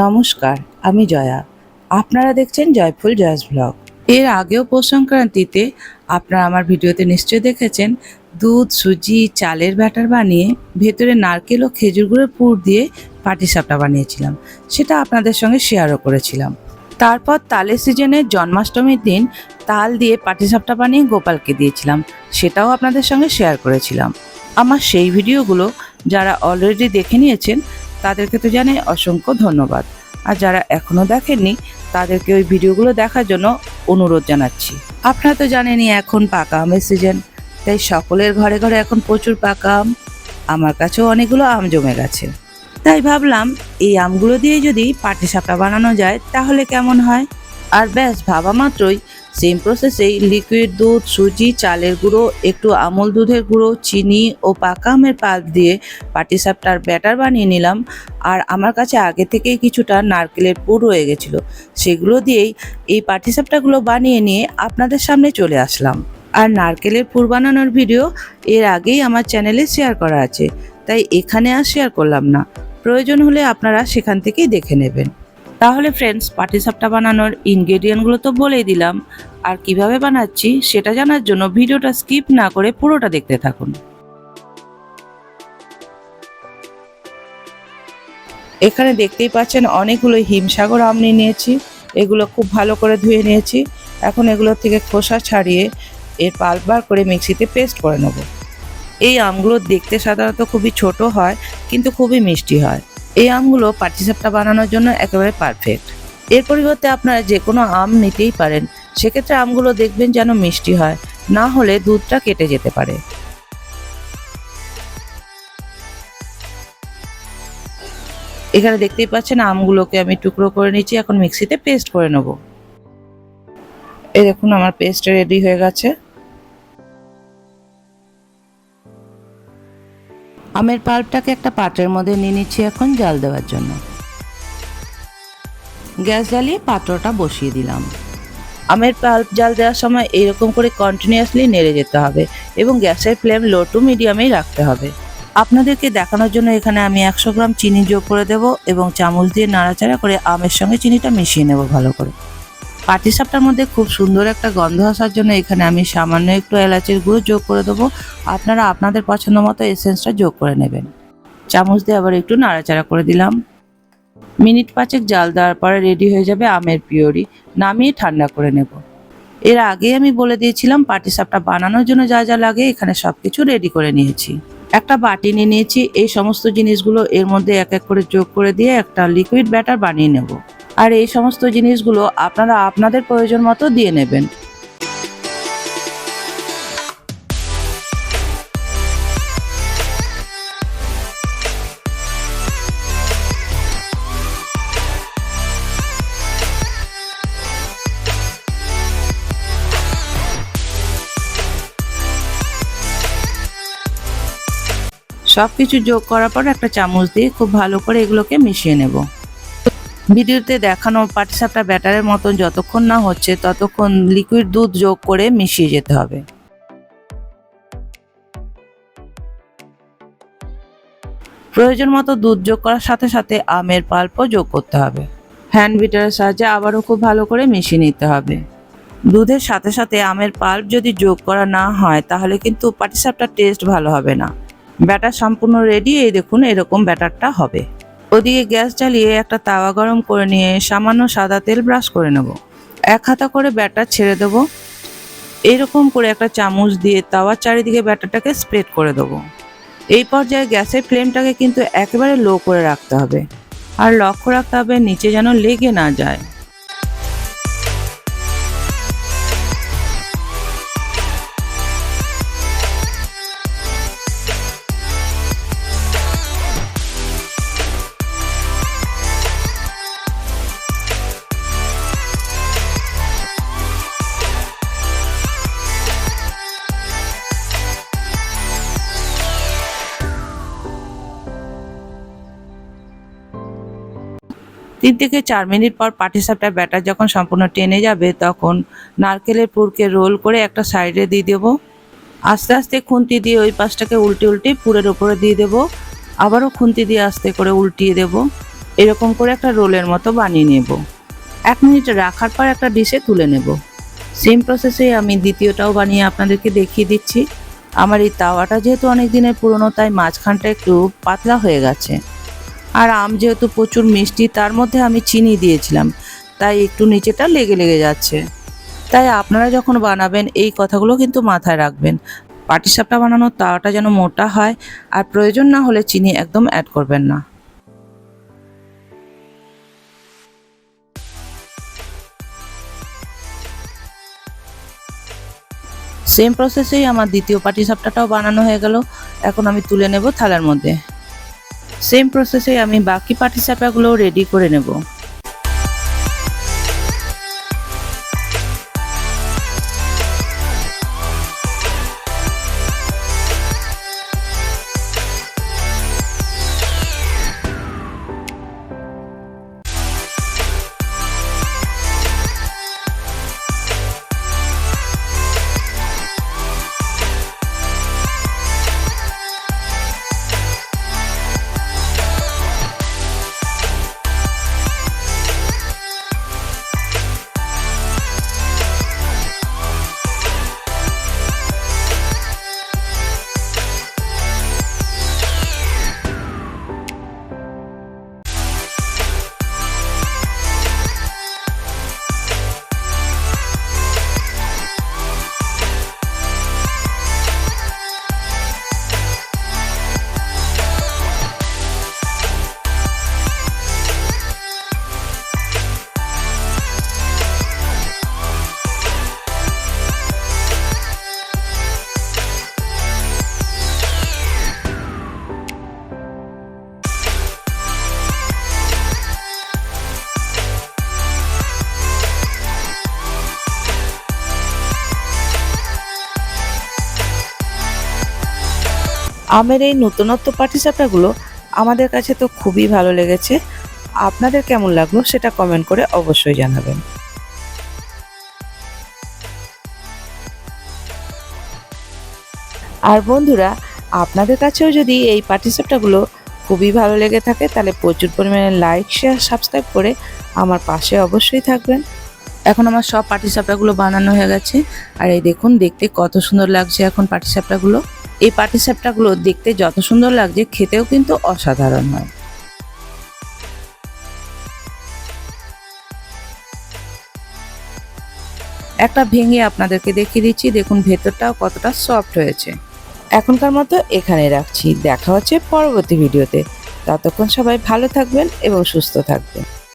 নমস্কার, আমি জয়া। আপনারা দেখছেন জয়ফুল জয়াস ব্লগ। এর আগেও পৌষ সংক্রান্তিতে আপনারা আমার ভিডিওতে নিশ্চয়ই দেখেছেন, দুধ, সুজি, চালের ব্যাটার বানিয়ে ভেতরে নারকেল ও খেজুর গুঁড়োর পুর দিয়ে পাটিসাপটা বানিয়েছিলাম। সেটা আপনাদের সঙ্গে শেয়ারও করেছিলাম। তারপর তালের সিজনের জন্মাষ্টমীর দিন তাল দিয়ে পাটিসাপটা বানিয়ে গোপালকে দিয়েছিলাম, সেটাও আপনাদের সঙ্গে শেয়ার করেছিলাম। আমার সেই ভিডিওগুলো যারা অলরেডি দেখে নিয়েছেন তাদেরকে তো জানাই অসংখ্য ধন্যবাদ। আর যারা এখনও দেখেননি, তাদেরকে ওই ভিডিওগুলো দেখার জন্য অনুরোধ জানাচ্ছি। আপনারা তো জানেনই এখন পাকা আমের সিজন তাই সকলের ঘরে ঘরে এখন প্রচুর পাকা আম। আমার কাছেও অনেকগুলো আম জমে গেছে। তাই ভাবলাম, এই আমগুলো দিয়ে যদি পাটি সাপটা বানানো যায়, তাহলে কেমন হয়? আর ব্যাস, ভাবা মাত্রই সেম প্রসেসেই লিকুইড দুধ, সুজি, চালের গুঁড়ো, একটু আমল দুধের গুঁড়ো, চিনি ও পাকা আমের পাল্প দিয়ে পাটিসাপটার ব্যাটার বানিয়ে নিলাম। আর আমার কাছে আগে থেকেই কিছুটা নারকেলের পুর রয়ে গেছিল। সেগুলো দিয়েই এই পাটিসাপটাগুলো বানিয়ে নিয়ে আপনাদের সামনে চলে আসলাম। আর নারকেলের পুর বানানোর ভিডিও এর আগেই আমার চ্যানেলে শেয়ার করা আছে। তাই এখানে আর শেয়ার করলাম না। প্রয়োজন হলে আপনারা সেখান থেকেই দেখে নেবেন। তাহলে ফ্রেন্ডস পাটিসাপটা বানানোর ইনগ্রেডিয়েন্টগুলো তো বলেই দিলাম। আর কীভাবে বানাচ্ছি সেটা জানার জন্য ভিডিওটা স্কিপ না করে পুরোটা দেখতে থাকুন। এখানে দেখতেই পাচ্ছেন অনেকগুলো হিমসাগর আম নিয়ে নিয়েছি। এগুলো খুব ভালো করে ধুয়ে নিয়েছি। এখন এগুলোর থেকে খোসা ছাড়িয়ে এর পাল্প বার করে মিক্সিতে পেস্ট করে নেব। এই আমগুলো দেখতে সাধারণত খুবই ছোট হয়, কিন্তু খুবই মিষ্টি হয়। এই আমগুলো পাটিসাপটা বানানোর জন্য একেবারে পারফেক্ট এর পরিবর্তে আপনারা যে কোনো আম নিতেই পারেন। সেক্ষেত্রে আমগুলো দেখবেন যেন মিষ্টি হয়, না হলে দুধটা কেটে যেতে পারে। এখানে দেখতেই পাচ্ছেন আমগুলোকে আমি টুকরো করে নিচ্ছি, এখন মিক্সিতে পেস্ট করে নেব। এই দেখুন, আমার পেস্ট রেডি হয়ে গেছে। আমের পাল্পটাকে একটা পাত্রের মধ্যে নিয়ে নিচ্ছি এখন জাল দেওয়ার জন্য। গ্যাস জ্বালিয়ে পাত্রটা বসিয়ে দিলাম। আমের পাল্প জাল দেওয়ার সময় এইরকম করে কন্টিনিউয়াসলি নেড়ে যেতে হবে এবং গ্যাসের ফ্লেম লো টু মিডিয়ামেই রাখতে হবে। আপনাদেরকে দেখানোর জন্য এখানে আমি একশো গ্রাম চিনি যোগ করে দেব এবং চামচ দিয়ে নাড়াচাড়া করে আমের সঙ্গে চিনিটা মিশিয়ে নেব ভালো করে। পাটিসাপটার মধ্যে খুব সুন্দর একটা গন্ধ আসার জন্য এখানে আমি সামান্য একটু এলাচের গুঁড়ো যোগ করে দেবো। আপনারা আপনাদের পছন্দ মতো এসেন্সটা যোগ করে নেবেন। চামচ দিয়ে আবার একটু নাড়াচাড়া করে দিলাম। মিনিট পাঁচেক জাল দেওয়ার পরে রেডি হয়ে যাবে আমের পিওরি। নামিয়ে ঠান্ডা করে নেব। এর আগে আমি বলে দিয়েছিলাম পাটিসাপটা বানানোর জন্য যা যা লাগে এখানে সব কিছু রেডি করে নিয়েছি। একটা বাটি নিয়ে নিয়েছি। এই সমস্ত জিনিসগুলো এর মধ্যে এক এক করে যোগ করে দিয়ে একটা লিকুইড ব্যাটার বানিয়ে নেব। আর এই সমস্ত জিনিসগুলো আপনারা আপনাদের প্রয়োজন মতো দিয়ে নেবেন। সব কিছু যোগ করার পর একটা চামচ দিয়ে খুব ভালো করে এগুলোকে মিশিয়ে নেব। ভিডিওতে দেখানো পাটিসাপটা ব্যাটারের মতন যতক্ষণ না হচ্ছে, ততক্ষণ লিকুইড দুধ যোগ করে মিশিয়ে যেতে হবে। প্রয়োজন মতো দুধ যোগ করার সাথে সাথে আমের পাল্পও যোগ করতে হবে। হ্যান্ড বিটারের সাহায্যে আবারও খুব ভালো করে মিশিয়ে নিতে হবে। দুধের সাথে সাথে আমের পাল্প যদি যোগ করা না হয়, তাহলে কিন্তু পাটিসাপটার টেস্ট ভালো হবে না। ব্যাটার সম্পূর্ণ রেডি এই দেখুন, এরকম ব্যাটারটা হবে। ওদিকে গ্যাস জ্বালিয়ে একটা তাওয়া গরম করে নিয়ে সামান্য সাদা তেল ব্রাশ করে নেব। এক হাতা করে ব্যাটার ছেড়ে দেবো। এরকম করে একটা চামচ দিয়ে তাওয়ার চারিদিকে ব্যাটারটাকে স্প্রেড করে দেবো। এই পর্যায়ে গ্যাসের ফ্লেমটাকে কিন্তু একেবারে লো করে রাখতে হবে। আর লক্ষ্য রাখতে হবে নিচে যেন লেগে না যায়। তিন থেকে চার মিনিট পর পাটিসাপটা ব্যাটার যখন সম্পূর্ণ টেনে যাবে, তখন নারকেলের পুরকে রোল করে একটা সাইডে দিয়ে দেবো। আস্তে আস্তে খুন্তি দিয়ে ওই পাশটাকে উল্টে উল্টে পুরের ওপরে দিয়ে দেবো। আবারও খুন্তি দিয়ে আস্তে করে উল্টিয়ে দেবো। এরকম করে একটা রোলের মতো বানিয়ে নেব। এক মিনিট রাখার পর একটা ডিশে তুলে নেব। সেম প্রসেসে আমি দ্বিতীয়টাও বানিয়ে আপনাদেরকে দেখিয়ে দিচ্ছি। আমার এই তাওয়াটা যেহেতু অনেক দিনের পুরনো, তাই মাঝখানটা একটু পাতলা হয়ে গেছে। আর আম যেহেতু প্রচুর মিষ্টি, তার মধ্যে আমি চিনি দিয়েছিলাম। তাই একটু নিচেটা লেগে লেগে যাচ্ছে। তাই আপনারা যখন বানাবেন, এই কথাগুলো কিন্তু মাথায় রাখবেন। পাটিসাপটা বানানোর তাওয়াটা যেন মোটা হয়, আর প্রয়োজন না হলে চিনি একদম অ্যাড করবেন না। সেম প্রসেসেই আমার দ্বিতীয় পাটিসাপটাটাও বানানো হয়ে গেল। এখন আমি তুলে নেব থালার মধ্যে। সেম প্রসেসে আমি বাকি পাটিসাপটাগুলো রেডি করে নেব। আমের এই নতুনত্ব পাটিসাপটাগুলো আমাদের কাছে তো খুবই ভালো লেগেছে। আপনাদের কেমন লাগল সেটা কমেন্ট করে অবশ্যই জানাবেন। আর বন্ধুরা, আপনাদের কাছেও যদি এই পাটিসাপটাগুলো খুবই ভালো লেগে থাকে, তাহলে প্রচুর পরিমাণে লাইক শেয়ার সাবস্ক্রাইব করে আমার পাশে অবশ্যই থাকবেন। এখন আমার সব পাটিসাপটাগুলো বানানো হয়ে গেছে। আর এই দেখুন, দেখতে কত সুন্দর লাগছে এখন পাটিসাপটাগুলো। এই পাটিসাপটাগুলো দেখতে যত সুন্দর লাগছে, খেতেও কিন্তু অসাধারণ হয়। একটা ভেঙে আপনাদেরকে দেখিয়ে দিচ্ছি, দেখুন ভেতরটাও কতটা সফট হয়েছে। এখনকার মতো এখানে রাখছি। দেখা হচ্ছে পরবর্তী ভিডিওতে। ততক্ষণ সবাই ভালো থাকবেন এবং সুস্থ থাকবেন।